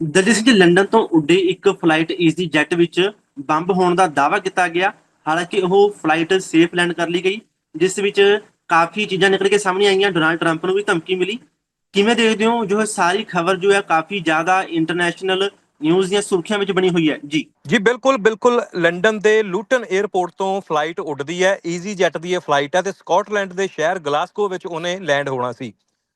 Delhi city London ਤੋਂ ਉੱਡੀ ਇੱਕ ਫਲਾਈਟ ਈਜ਼ੀ ਜੈਟ ਵਿੱਚ ਬੰਬ ਹੋਣ ਦਾ ਦਾਅਵਾ ਕੀਤਾ ਗਿਆ, ਹਾਲਾਂਕਿ ਉਹ ਫਲਾਈਟ ਸੇਫ ਲੈਂਡ ਕਰ ਲਈ ਗਈ, ਜਿਸ ਵਿੱਚ ਕਾਫੀ ਚੀਜ਼ਾਂ ਨਿਕਲ ਕੇ ਸਾਹਮਣੇ ਆਈਆਂ ਡੋਨਾਲਡ ਟਰੰਪ ਨੂੰ ਵੀ ਧਮਕੀ ਮਿਲੀ। ਕਿਵੇਂ ਦੇਖਦੇ ਹੋ ਜੋ ਇਹ ਸਾਰੀ ਖਬਰ ਜੋ ਹੈ, ਕਾਫੀ ਜ਼ਿਆਦਾ ਇੰਟਰਨੈਸ਼ਨਲ ਨਿਊਜ਼ ਦੀਆਂ ਸੁਰਖੀਆਂ ਵਿੱਚ ਬਣੀ ਹੋਈ ਹੈ? ਜੀ। ਜੀ, ਬਿਲਕੁਲ ਬਿਲਕੁਲ। ਲੰਡਨ ਦੇ ਲੂਟਨ 에ਅਰਪੋਰਟ ਤੋਂ ਫਲਾਈਟ ਉੱਡਦੀ ਹੈ। ਈਜ਼ੀ ਜੈਟ ਦੀ ਇਹ ਫਲਾਈਟ ਹੈ ਤੇ ਸਕਾਟਲੈਂਡ ਦੇ ਸ਼ਹਿਰ ਗਲਾਸਗੋ ਵਿੱਚ ਉਹਨੇ ਲੈਂਡ ਹੋਣਾ ਸੀ।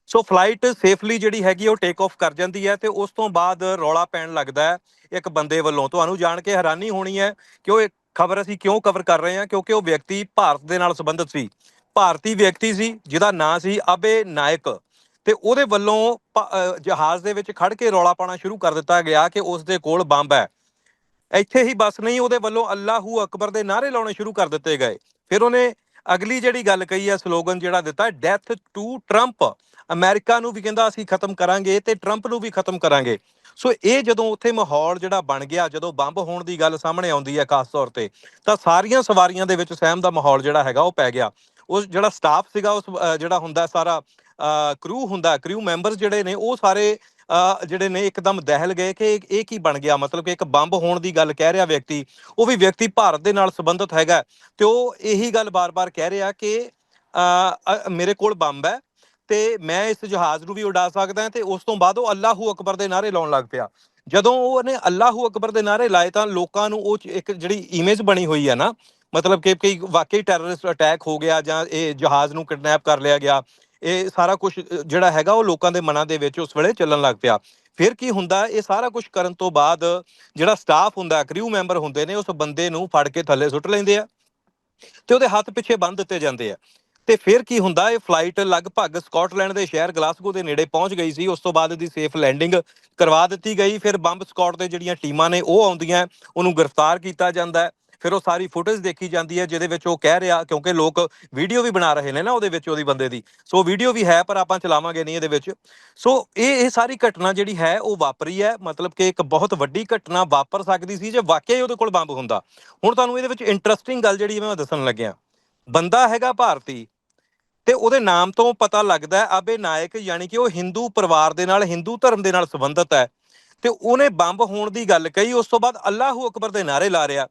ਸੋ ਫਲਾਈਟ ਸੇਫਲੀ ਜਿਹੜੀ ਹੈਗੀ ਉਹ ਟੇਕ ਆਫ ਕਰ ਜਾਂਦੀ ਹੈ ਤੇ ਉਸ ਤੋਂ ਬਾਅਦ ਰੌਲਾ ਪੈਣ ਲੱਗਦਾ ਹੈ ਇੱਕ ਬੰਦੇ ਵੱਲੋਂ। ਤੁਹਾਨੂੰ ਜਾਣ ਕੇ ਹੈਰਾਨੀ ਹੋਣੀ ਹੈ ਕਿ ਉਹ ਖਬਰ ਅਸੀਂ ਕਿਉਂ ਕਵਰ ਕਰ ਰਹੇ ਹਾਂ? ਕਿਉਂਕਿ ਉਹ ਵਿਅਕਤੀ ਭਾਰਤ ਦੇ ਨਾਲ ਸੰਬੰਧਿਤ ਸੀ। ਭਾਰਤੀ ਵਿਅਕਤੀ ਸੀ, ਜਿਹਦਾ ਨਾਂ ਸੀ ਅਬੇ ਨਾਇਕ। ਤੇ ਉਹਦੇ ਵੱਲੋਂ ਜਹਾਜ਼ ਦੇ ਵਿੱਚ ਖੜ ਕੇ ਰੌਲਾ ਪਾਉਣਾ ਸ਼ੁਰੂ ਕਰ ਦਿੱਤਾ ਗਿਆ ਕਿ ਉਸ ਦੇ ਕੋਲ ਬੰਬ ਹੈ। ਇੱਥੇ ਹੀ ਬਸ ਨਹੀਂ, ਉਹਦੇ ਵੱਲੋਂ ਅੱਲਾਹੂ ਅਕਬਰ ਦੇ ਨਾਅਰੇ ਲਾਉਣੇ ਸ਼ੁਰੂ ਕਰ ਦਿੱਤੇ ਗਏ। ਫਿਰ ਉਹਨੇ ਅਗਲੀ ਜਿਹੜੀ ਗੱਲ ਕਹੀ ਹੈ ਸਲੋਗਨ ਜਿਹੜਾ ਦਿੱਤਾ ਡੈਥ ਟੂ ਟਰੰਪ ਅਮਰੀਕਾ ਨੂੰ ਵੀ ਕਹਿੰਦਾ ਅਸੀਂ ਖਤਮ ਕਰਾਂਗੇ ਤੇ ਟਰੰਪ ਨੂੰ ਵੀ ਖਤਮ ਕਰਾਂਗੇ। ਸੋ ਇਹ ਜਦੋਂ ਉੱਥੇ ਮਾਹੌਲ ਜਿਹੜਾ ਬਣ ਗਿਆ, ਜਦੋਂ ਬੰਬ ਹੋਣ ਦੀ ਗੱਲ ਸਾਹਮਣੇ ਆਉਂਦੀ ਹੈ ਖਾਸ ਤੌਰ ਤੇ, ਤਾਂ ਸਾਰੀਆਂ ਸਵਾਰੀਆਂ ਦੇ ਵਿੱਚ ਸਹਿਮ ਦਾ ਮਾਹੌਲ ਜਿਹੜਾ ਹੈਗਾ, ਉਹ ਪੈ ਗਿਆ। ਉਸ ਜਿਹੜਾ ਸਟਾਫ ਸੀਗਾ, ਉਸ ਜਿਹੜਾ ਹੁੰਦਾ ਸਾਰਾ ਕਰੂ ਹੁੰਦਾ ਕਰੂ ਮੈਂਬਰਸ ਜਿਹੜੇ ਨੇ, ਉਹ ਸਾਰੇ ਜਿਹੜੇ ਨੇ ਇੱਕਦਮ ਦਹਿਲ ਗਏ ਕਿ ਇਹ ਕੀ ਬਣ ਗਿਆ? ਮਤਲਬ ਕਿ ਇੱਕ ਬੰਬ ਹੋਣ ਦੀ ਗੱਲ ਕਹਿ ਰਿਹਾ ਵਿਅਕਤੀ, ਉਹ ਵੀ ਵਿਅਕਤੀ ਭਾਰਤ ਦੇ ਨਾਲ ਸੰਬੰਧਿਤ ਹੈਗਾ। ਤੇ ਉਹ ਇਹੀ ਗੱਲ ਬਾਰ-ਬਾਰ ਕਹਿ ਰਿਹਾ ਕਿ ਮੇਰੇ ਕੋਲ ਬੰਬ ਹੈ ਤੇ ਮੈਂ ਇਸ ਜਹਾਜ਼ ਨੂੰ ਵੀ ਉਡਾ ਸਕਦਾ ਤੇ ਉਸ ਤੋਂ ਬਾਅਦ ਉਹ ਅੱਲਾਹੂ ਅਕਬਰ ਦੇ ਨਾਅਰੇ ਲਾਉਣ ਲੱਗ ਪਿਆ। ਜਦੋਂ ਉਹਨੇ ਅੱਲਾਹੂ ਅਕਬਰ ਦੇ ਨਾਅਰੇ ਲਾਏ ਤਾਂ ਲੋਕਾਂ ਨੂੰ ਉਹ ਇੱਕ ਜਿਹੜੀ ਇਮੇਜ ਬਣੀ ਹੋਈ ਹੈ ਨਾ, ਮਤਲਬ ਕਿ ਕਈ ਵਾਕਈ ਟੈਰਰਿਸਟ ਅਟੈਕ ਹੋ ਗਿਆ ਜਾਂ ਇਹ ਜਹਾਜ਼ ਨੂੰ ਕਿਡਨੈਪ ਕਰ ਲਿਆ ਗਿਆ। ਇਹ ਸਾਰਾ ਕੁਝ ਜਿਹੜਾ ਹੈਗਾ ਉਹ ਲੋਕਾਂ ਦੇ ਮਨਾਂ ਦੇ ਵਿੱਚ ਉਸ ਵੇਲੇ ਚੱਲਣ ਲੱਗ ਪਿਆ। ਫਿਰ ਕੀ ਹੁੰਦਾ, ਇਹ ਸਾਰਾ ਕੁਝ ਕਰਨ ਤੋਂ ਬਾਅਦ ਜਿਹੜਾ ਸਟਾਫ ਹੁੰਦਾ ਕ੍ਰਿਊ ਮੈਂਬਰ ਹੁੰਦੇ ਨੇ, ਉਸ ਬੰਦੇ ਨੂੰ ਫੜ ਕੇ ਥੱਲੇ ਸੁੱਟ ਲੈਂਦੇ ਆ ਤੇ ਉਹਦੇ ਹੱਥ ਪਿੱਛੇ ਬੰਨ ਦਿੱਤੇ ਜਾਂਦੇ ਆ। ਤੇ ਫਿਰ ਕੀ ਹੁੰਦਾ, ਇਹ ਫਲਾਈਟ ਲਗਭਗ ਸਕਾਟਲੈਂਡ ਦੇ ਸ਼ਹਿਰ ਗਲਾਸਗੋ ਦੇ ਨੇੜੇ ਪਹੁੰਚ ਗਈ ਸੀ, ਉਸ ਤੋਂ ਬਾਅਦ ਇਹਦੀ ਸੇਫ ਲੈਂਡਿੰਗ ਕਰਵਾ ਦਿੱਤੀ ਗਈ। ਫਿਰ ਬੰਬ ਸਕਾਟ ਦੇ ਜਿਹੜੀਆਂ ਟੀਮਾਂ ਨੇ, ਉਹ ਆਉਂਦੀਆਂ, ਉਹਨੂੰ ਗ੍ਰਿਫਤਾਰ ਕੀਤਾ ਜਾਂਦਾ। ਫਿਰ ਉਹ ਸਾਰੀ ਫੁਟੇਜ ਦੇਖੀ ਜਾਂਦੀ ਹੈ, ਜਿਹਦੇ ਵਿੱਚ ਉਹ ਕਹਿ ਰਿਹਾ, ਕਿਉਂਕਿ ਲੋਕ ਵੀਡੀਓ ਵੀ ਬਣਾ ਰਹੇ ਨੇ ਨਾ ਉਹਦੇ ਵਿੱਚ, ਉਹਦੀ ਬੰਦੇ ਦੀ। ਸੋ ਵੀਡੀਓ ਵੀ ਹੈ, ਪਰ ਆਪਾਂ ਚਲਾਵਾਂਗੇ ਨਹੀਂ ਇਹਦੇ ਵਿੱਚ। ਸੋ ਇਹ ਇਹ ਸਾਰੀ ਘਟਨਾ ਜਿਹੜੀ ਹੈ, ਉਹ ਵਾਪਰੀ ਹੈ। ਮਤਲਬ ਕਿ ਇੱਕ ਬਹੁਤ ਵੱਡੀ ਘਟਨਾ ਵਾਪਰ ਸਕਦੀ ਸੀ, ਜੇ ਵਾਕਿਆ ਹੀ ਉਹਦੇ ਕੋਲ ਬੰਬ ਹੁੰਦਾ। ਹੁਣ ਤੁਹਾਨੂੰ ਇਹਦੇ ਵਿੱਚ ਇੰਟਰਸਟਿੰਗ ਗੱਲ ਜਿਹੜੀ ਮੈਂ ਦੱਸਣ ਲੱਗਿਆ। ਬੰਦਾ ਹੈਗਾ ਭਾਰਤੀ, ਤੇ ਉਹਦੇ ਨਾਮ ਤੋਂ ਪਤਾ ਲੱਗਦਾ ਹੈ ਅਬੇ ਨਾਇਕ, ਯਾਨੀ ਕਿ ਉਹ ਹਿੰਦੂ ਪਰਿਵਾਰ ਦੇ ਨਾਲ, ਹਿੰਦੂ ਧਰਮ ਦੇ ਨਾਲ ਸੰਬੰਧਿਤ ਹੈ। ਤੇ ਉਹਨੇ ਬੰਬ ਹੋਣ ਦੀ ਗੱਲ ਕਹੀ, ਉਸ ਤੋਂ ਬਾਅਦ ਅੱਲਾਹੂ ਅਕਬਰ ਦੇ ਨਾਰੇ ਲਾ ਰਿਹਾ।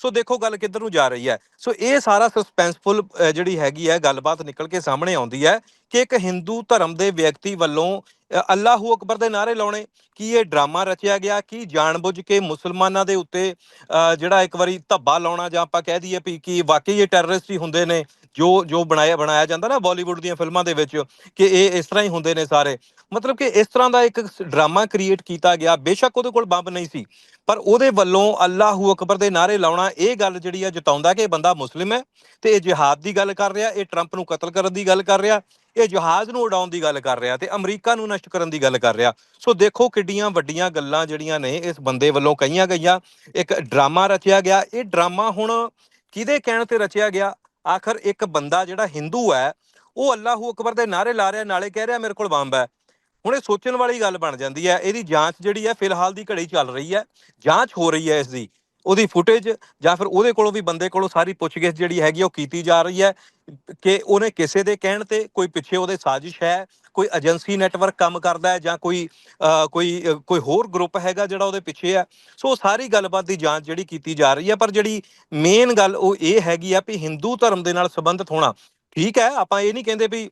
ਸੋ ਦੇਖੋ ਗੱਲ ਕਿੱਧਰ ਨੂੰ ਜਾ ਰਹੀ ਹੈ। ਸੋ ਇਹ ਸਾਰਾ ਸਸਪੈਂਸਫੁਲ ਜਿਹੜੀ ਹੈਗੀ ਹੈ, ਗੱਲਬਾਤ ਨਿਕਲ ਕੇ ਸਾਹਮਣੇ ਆਉਂਦੀ ਹੈ ਕਿ ਇੱਕ ਹਿੰਦੂ ਧਰਮ ਦੇ ਵਿਅਕਤੀ ਵੱਲੋਂ ਅੱਲਾਹੂ ਅਕਬਰ ਦੇ ਨਾਰੇ ਲਾਉਣੇ ਕੀ ਇਹ ਡਰਾਮਾ ਰਚਿਆ ਗਿਆ ਕੀ ਜਾਣਬੁੱਝ ਕੇ ਮੁਸਲਮਾਨਾਂ ਦੇ ਉੱਤੇ ਅ, ਜਿਹੜਾ ਇੱਕ ਵਾਰੀ ਧੱਬਾ ਲਾਉਣਾ ਜਾਂ ਆਪਾਂ ਕਹਿ ਦਈਏ ਵੀ ਕਿ ਵਾਕਈ ਇਹ ਟੈਰਰਿਸਟ ਹੀ ਹੁੰਦੇ ਨੇ ਜੋ ਜੋ ਬਣਾਇਆ ਬਣਾਇਆ ਜਾਂਦਾ ਨਾ ਬਾਲੀਵੁੱਡ ਦੀਆਂ ਫਿਲਮਾਂ ਦੇ ਵਿੱਚ ਕਿ ਇਹ ਇਸ ਤਰ੍ਹਾਂ ਹੀ ਹੁੰਦੇ ਨੇ ਸਾਰੇ। ਮਤਲਬ ਕਿ ਇਸ ਤਰ੍ਹਾਂ ਦਾ ਇੱਕ ਡਰਾਮਾ ਕ੍ਰੀਏਟ ਕੀਤਾ ਗਿਆ ਬੇਸ਼ੱਕ ਉਹਦੇ ਕੋਲ ਬੰਬ ਨਹੀਂ ਸੀ ਪਰ ਉਹਦੇ ਵੱਲੋਂ ਅੱਲਾਹੂ ਅਕਬਰ ਦੇ ਨਾਰੇ ਲਾਉਣਾ ਇਹ ਗੱਲ ਜਿਹੜੀ ਆ ਜਤਾਉਂਦਾ ਕਿ ਇਹ ਬੰਦਾ ਮੁਸਲਿਮ ਹੈ ਤੇ ਇਹ ਜਿਹਾਦ ਦੀ ਗੱਲ ਕਰ ਰਿਹਾ ਇਹ ਟਰੰਪ ਨੂੰ ਕਤਲ ਕਰਨ ਦੀ ਗੱਲ ਕਰ ਰਿਹਾ ਇਹ ਜਹਾਜ਼ ਨੂੰ ਉਡਾਉਣ ਦੀ ਗੱਲ ਕਰ ਰਿਹਾ ਤੇ ਅਮਰੀਕਾ ਨੂੰ ਨਸ਼ਟ ਕਰਨ ਦੀ ਗੱਲ ਕਰ ਰਿਹਾ। ਸੋ ਦੇਖੋ ਕਿੱਡੀਆਂ ਵੱਡੀਆਂ ਗੱਲਾਂ ਜਿਹੜੀਆਂ ਨੇ ਇਸ ਬੰਦੇ ਵੱਲੋਂ ਕਹੀਆਂ ਗਈਆਂ। ਇੱਕ ਡਰਾਮਾ ਰਚਿਆ ਗਿਆ। ਇਹ ਡਰਾਮਾ ਹੁਣ ਕਿਹਦੇ ਕਹਿਣ ਤੇ ਰਚਿਆ ਗਿਆ? ਆਖਰ ਇੱਕ ਬੰਦਾ ਜਿਹੜਾ ਹਿੰਦੂ ਹੈ, ਉਹ ਅੱਲਾਹੂ ਅਕਬਰ ਦੇ ਨਾਰੇ ਲਾ ਰਿਹਾ, ਨਾਲੇ ਕਹਿ ਰਿਹਾ ਮੇਰੇ ਕੋਲ ਬੰਬ ਹੈ। ਹੁਣ ਇਹ ਸੋਚਣ ਵਾਲੀ ਗੱਲ ਬਣ ਜਾਂਦੀ ਹੈ। ਇਹਦੀ ਜਾਂਚ ਜਿਹੜੀ ਹੈ ਫਿਲਹਾਲ ਦੀ ਘੜੀ ਚੱਲ ਰਹੀ ਹੈ। ਜਾਂਚ ਹੋ ਰਹੀ ਹੈ ਇਸ ਦੀ। ਉਹਦੀ ਫੁਟੇਜ ਜਾਂ ਫਿਰ ਉਹਦੇ ਕੋਲੋਂ ਵੀ ਬੰਦੇ ਕੋਲੋਂ ਸਾਰੀ ਪੁੱਛਗਿੱਛ ਜਿਹੜੀ ਹੈਗੀ ਉਹ ਕੀਤੀ ਜਾ ਰਹੀ ਹੈ। ਕਿ ਉਹਨੇ ਕਿਸੇ ਦੇ ਕਹਿਣ ਤੇ ਕੋਈ ਪਿੱਛੇ ਉਹਦੇ ਸਾਜ਼ਿਸ਼ ਹੈ ਕੋਈ ਏਜੰਸੀ ਨੈਟਵਰਕ ਕੰਮ ਕਰਦਾ ਹੈ ਜਾਂ ਕੋਈ ਅਹ, ਕੋਈ ਕੋਈ ਹੋਰ ਗਰੁੱਪ ਹੈਗਾ ਜਿਹੜਾ ਉਹਦੇ ਪਿੱਛੇ ਹੈ? ਸੋ ਸਾਰੀ ਗੱਲਬਾਤ ਦੀ ਜਾਂਚ ਜਿਹੜੀ ਕੀਤੀ ਜਾ ਰਹੀ ਹੈ ਪਰ ਜਿਹੜੀ ਮੇਨ ਗੱਲ ਉਹ ਇਹ ਹੈਗੀ ਆ ਵੀ ਹਿੰਦੂ ਧਰਮ ਦੇ ਨਾਲ ਸੰਬੰਧਿਤ ਹੋਣਾ। ਠੀਕ ਹੈ ਆਪਾਂ ਇਹ ਨਹੀਂ ਕਹਿੰਦੇ ਵੀ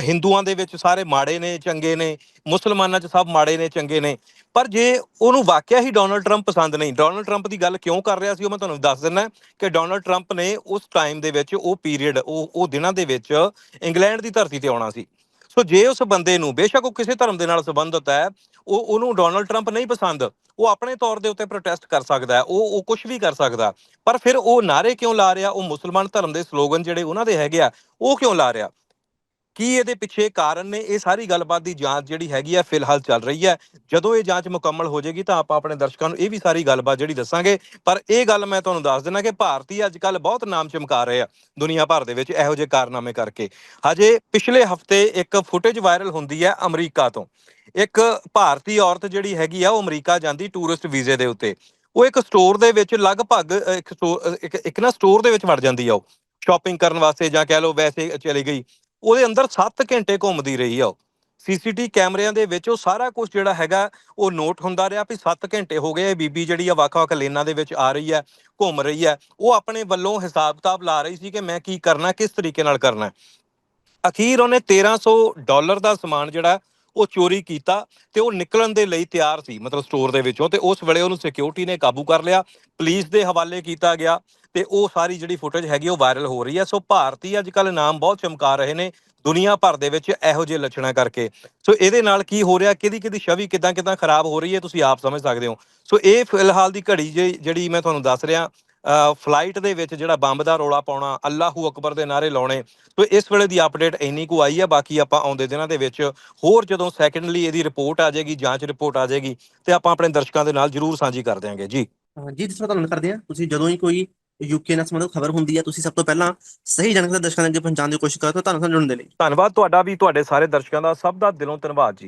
ਹਿੰਦੂਆਂ ਦੇ ਵਿੱਚ ਸਾਰੇ ਮਾੜੇ ਨੇ, ਚੰਗੇ ਨੇ, ਮੁਸਲਮਾਨਾਂ 'ਚ ਸਭ ਮਾੜੇ ਨੇ, ਚੰਗੇ ਨੇ। ਪਰ ਜੇ ਉਹਨੂੰ ਵਾਕਿਆ ਹੀ ਡੋਨਲਡ ਟਰੰਪ ਪਸੰਦ ਨਹੀਂ ਡੋਨਲਡ ਟਰੰਪ ਦੀ ਗੱਲ ਕਿਉਂ ਕਰ ਰਿਹਾ ਸੀ ਉਹ ਮੈਂ ਤੁਹਾਨੂੰ ਦੱਸ ਦਿੰਦਾ ਕਿ ਡੋਨਲਡ ਟਰੰਪ ਨੇ ਉਸ ਟਾਈਮ ਦੇ ਵਿੱਚ ਉਹ ਪੀਰੀਅਡ ਉਹ ਉਹ ਦਿਨਾਂ ਦੇ ਵਿੱਚ ਇੰਗਲੈਂਡ ਦੀ ਧਰਤੀ ਤੇ ਆਉਣਾ ਸੀ। ਸੋ ਜੇ ਉਸ ਬੰਦੇ ਨੂੰ ਬੇਸ਼ੱਕ ਉਹ ਕਿਸੇ ਧਰਮ ਦੇ ਨਾਲ ਸੰਬੰਧਿਤ ਹੈ, ਉਹ, ਉਹਨੂੰ ਡੋਨਲਡ ਟਰੰਪ ਨਹੀਂ ਪਸੰਦ, ਉਹ ਆਪਣੇ ਤੌਰ ਦੇ ਉੱਤੇ ਪ੍ਰੋਟੈਸਟ ਕਰ ਸਕਦਾ ਹੈ, ਉਹ ਉਹ ਕੁਝ ਵੀ ਕਰ ਸਕਦਾ ਪਰ ਫਿਰ ਉਹ ਨਾਰੇ ਕਿਉਂ ਲਾ ਰਿਹਾ? ਉਹ ਮੁਸਲਮਾਨ ਧਰਮ ਦੇ ਸਲੋਗਨ ਜਿਹੜੇ ਉਹਨਾਂ ਦੇ ਹੈਗੇ ਆ, ਉਹ ਕਿਉਂ ਲਾ ਰਿਹਾ? ਕੀ ਇਹਦੇ ਪਿੱਛੇ ਕਾਰਨ ਨੇ? ਇਹ ਸਾਰੀ ਗੱਲਬਾਤ ਦੀ ਜਾਂਚ ਜਿਹੜੀ ਹੈਗੀ ਆ ਫਿਲਹਾਲ ਚੱਲ ਰਹੀ ਹੈ। ਜਦੋਂ ਇਹ ਜਾਂਚ ਮੁਕੰਮਲ ਹੋ ਜਾਏਗੀ ਤਾਂ ਆਪਾਂ ਆਪਣੇ ਦਰਸ਼ਕਾਂ ਨੂੰ ਇਹ ਵੀ ਸਾਰੀ ਗੱਲਬਾਤ ਜਿਹੜੀ ਦੱਸਾਂਗੇ। ਪਰ ਇਹ ਗੱਲ ਮੈਂ ਤੁਹਾਨੂੰ ਦੱਸ ਦਿੰਦਾ ਕਿ ਭਾਰਤੀ ਅੱਜ ਕੱਲ ਬਹੁਤ ਨਾਮ ਚਮਕਾ ਰਹੇ ਆ ਦੁਨੀਆ ਭਰ ਦੇ ਵਿੱਚ ਇਹੋ ਜਿਹੇ ਕਾਰਨਾਮੇ ਕਰਕੇ। ਹਜੇ ਪਿਛਲੇ ਹਫ਼ਤੇ ਇੱਕ ਫੁਟੇਜ ਵਾਇਰਲ ਹੁੰਦੀ ਹੈ ਅਮਰੀਕਾ ਤੋਂ। ਇੱਕ ਭਾਰਤੀ ਔਰਤ ਜਿਹੜੀ ਹੈਗੀ ਆ ਉਹ ਅਮਰੀਕਾ ਜਾਂਦੀ ਟੂਰਿਸਟ ਵੀਜ਼ੇ ਦੇ ਉੱਤੇ। ਉਹ ਇੱਕ ਸਟੋਰ ਦੇ ਵਿੱਚ ਲਗਭਗ ਇੱਕ ਸਟੋਰ ਇੱਕ ਇੱਕ ਨਾ ਸਟੋਰ ਦੇ ਵਿੱਚ ਵੜ ਜਾਂਦੀ ਆ ਉਹ। ਸ਼ਾਪਿੰਗ ਕਰਨ ਵਾਸਤੇ ਜਾਂ ਕਹਿ ਲਓ ਵੈਸੇ ਚਲੀ ਗਈ। ਉਹਦੇ ਅੰਦਰ 7 ਘੰਟੇ ਘੁੰਮਦੀ ਰਹੀ ਆ ਉਹ। ਸੀਸੀਟੀ ਕੈਮਰਿਆਂ ਦੇ ਵਿੱਚ ਉਹ ਸਾਰਾ ਕੁਝ ਜਿਹੜਾ ਹੈਗਾ, ਉਹ ਨੋਟ ਹੁੰਦਾ ਰਿਹਾ ਵੀ 7 ਘੰਟੇ ਹੋ ਗਏ, ਇਹ ਬੀਬੀ ਜਿਹੜੀ ਆ ਵੱਖ-ਵੱਖ ਲੇਨਾਂ ਦੇ ਵਿੱਚ ਆ ਰਹੀ ਹੈ ਘੁੰਮ ਰਹੀ ਹੈ ਉਹ ਆਪਣੇ ਵੱਲੋਂ ਹਿਸਾਬ-ਕਿਤਾਬ ਲਾ ਰਹੀ ਸੀ ਕਿ ਮੈਂ ਕੀ ਕਰਨਾ, ਕਿਸ ਤਰੀਕੇ ਨਾਲ ਕਰਨਾ। ਅਖੀਰ ਉਹਨੇ 1300 ਡਾਲਰ ਦਾ ਸਮਾਨ ਜਿਹੜਾ ਉਹ ਚੋਰੀ ਕੀਤਾ ਤੇ ਉਹ ਨਿਕਲਣ ਦੇ ਲਈ ਤਿਆਰ ਸੀ, ਮਤਲਬ ਸਟੋਰ ਦੇ ਵਿੱਚੋਂ ਤੇ ਉਸ ਵੇਲੇ ਉਹਨੂੰ ਸਿਕਿਉਰਿਟੀ ਨੇ ਕਾਬੂ ਕਰ ਲਿਆ ਪੁਲਿਸ ਦੇ ਹਵਾਲੇ ਕੀਤਾ ਗਿਆ ਤੇ ਉਹ ਸਾਰੀ ਜਿਹੜੀ ਫੁਟੇਜ ਹੈਗੀ ਉਹ ਵਾਇਰਲ ਹੋ ਰਹੀ ਹੈ, ਸੋ ਭਾਰਤੀ ਅੱਜ ਕੱਲ ਨਾਮ ਬਹੁਤ ਚਮਕਾ ਰਹੇ ਨੇ ਦੁਨੀਆ ਭਰ ਦੇ ਵਿੱਚ ਇਹੋ ਜਿਹੇ ਲੱਛਣਾਂ ਕਰਕੇ। ਸੋ ਇਹਦੇ ਨਾਲ ਕੀ ਹੋ ਰਿਹਾ ਕਿਹਦੀ ਕਿਹਦੀ ਛਵੀ ਕਿਦਾਂ ਕਿਦਾਂ ਖਰਾਬ ਹੋ ਰਹੀ ਹੈ, ਤੁਸੀਂ ਆਪ ਸਮਝ ਸਕਦੇ ਹੋ। ਸੋ ਇਹ ਫਿਲਹਾਲ ਦੀ ਘੜੀ ਜੇ- ਜਿਹੜੀ ਮੈਂ ਤੁਹਾਨੂੰ ਦੱਸ ਰਿਹਾ ਫਲਾਈਟ ਦੇ ਵਿੱਚ ਜਿਹੜਾ ਬੰਬ ਦਾ ਰੋਲਾ ਪਾਉਣਾ ਅੱਲਾਹੂ ਅਕਬਰ ਦੇ ਨਾਰੇ ਲਾਉਣੇ ਸੋ ਇਸ ਵੇਲੇ ਦੀ ਅਪਡੇਟ ਇੰਨੀ ਕੁ ਆਈ ਹੈ ਬਾਕੀ ਆਪਾਂ ਆਉਂਦੇ ਦਿਨਾਂ ਦੇ ਵਿੱਚ ਹੋਰ ਜਦੋਂ ਸੈਕੰਡਲੀ ਇਹਦੀ ਰਿਪੋਰਟ ਆ ਜਾਏਗੀ ਜਾਂਚ ਰਿਪੋਰਟ ਆ ਜਾਏਗੀ ਤੇ ਆਪਾਂ ਆਪਣੇ ਦਰਸ਼ਕਾਂ ਦੇ ਨਾਲ ਜਰੂਰ ਸਾਂਝੀ ਕਰ ਦਿਆਂਗੇ ਜੀ। ਜੀ ਜਿਸ ਤਰ੍ਹਾਂ ਤੁਹਾਨੂੰ ਕਰਦੇ ਆ ਤੁਸੀਂ ਜਦੋਂ ਹੀ ਕੋਈ ਯੂਕੇ ਨਾਲ ਸੰਬੰਧਿਤ ਖਬਰ ਹੁੰਦੀ ਹੈ ਤੁਸੀਂ ਸਭ ਤੋਂ ਪਹਿਲਾਂ ਸਹੀ ਜਾਣਕਾਰੀ ਦਰਸ਼ਕਾਂ ਦੇ ਅੱਗੇ ਪਹੁੰਚਾਉਣ ਦੀ ਕੋਸ਼ਿਸ਼ ਕਰੋ ਤਾਂ ਤੁਹਾਨੂੰ ਸਾਨੂੰ ਜੁੜਨ ਦੇ ਲਈ। ਧੰਨਵਾਦ ਤੁਹਾਡਾ ਵੀ ਤੁਹਾਡੇ ਸਾਰੇ ਦਰਸ਼ਕਾਂ ਦਾ ਸਭ ਦਾ ਦਿਲੋਂ ਧੰਨਵਾਦ ਜੀ।